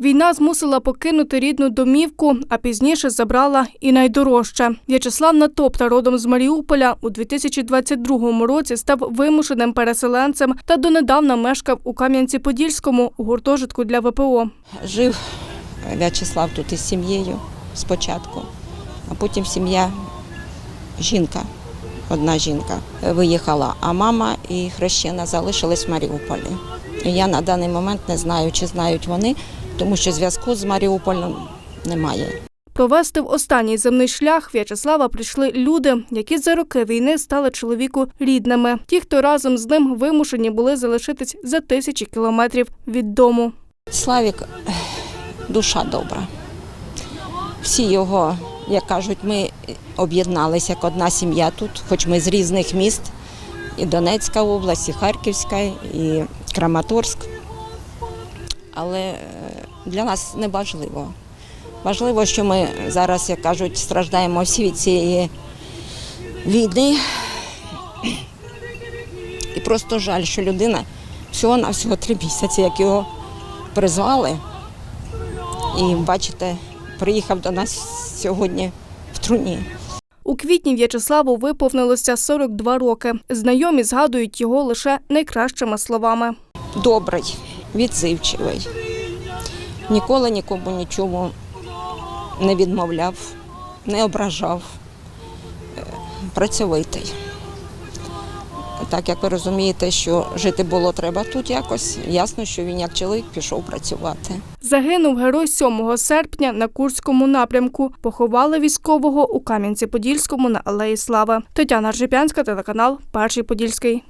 Війна змусила покинути рідну домівку, а пізніше забрала і найдорожче. В'ячеслав Натопта, родом з Маріуполя, у 2022 році став вимушеним переселенцем та донедавна мешкав у Кам'янці-Подільському у гуртожитку для ВПО. Жив В'ячеслав тут із сім'єю спочатку, а потім сім'я, жінка, одна жінка виїхала, а мама і хрещена залишились в Маріуполі. Я на даний момент не знаю, чи знають вони, тому що зв'язку з Маріуполем немає. Провести в останній земний шлях В'ячеслава прийшли люди, які за роки війни стали чоловіку рідними. Ті, хто разом з ним вимушені були залишитись за тисячі кілометрів від дому. Славік душа добра. Всі його, як кажуть, ми об'єдналися як одна сім'я тут, хоч ми з різних міст, і Донецька область, і Харківська, і Краматорськ. Але е, для нас не важливо. Важливо, що ми зараз, як кажуть, страждаємо всі від цієї війни. І просто жаль, що людина всього на всього три місяці, як його призвали. І бачите, приїхав до нас сьогодні в труні. У квітні В'ячеславу виповнилося 42 роки. Знайомі згадують його лише найкращими словами. Добрий, відзивчивий. Ніколи нікому нічому не відмовляв, не ображав, Е, працьовитий. Так як ви розумієте, що жити було треба тут якось, ясно, що він як чоловік пішов працювати. Загинув герой 7 серпня на Курському напрямку. Поховали військового у Кам'янці-Подільському на Алеї Слави. Тетяна Ржепянська, телеканал Перший Подільський.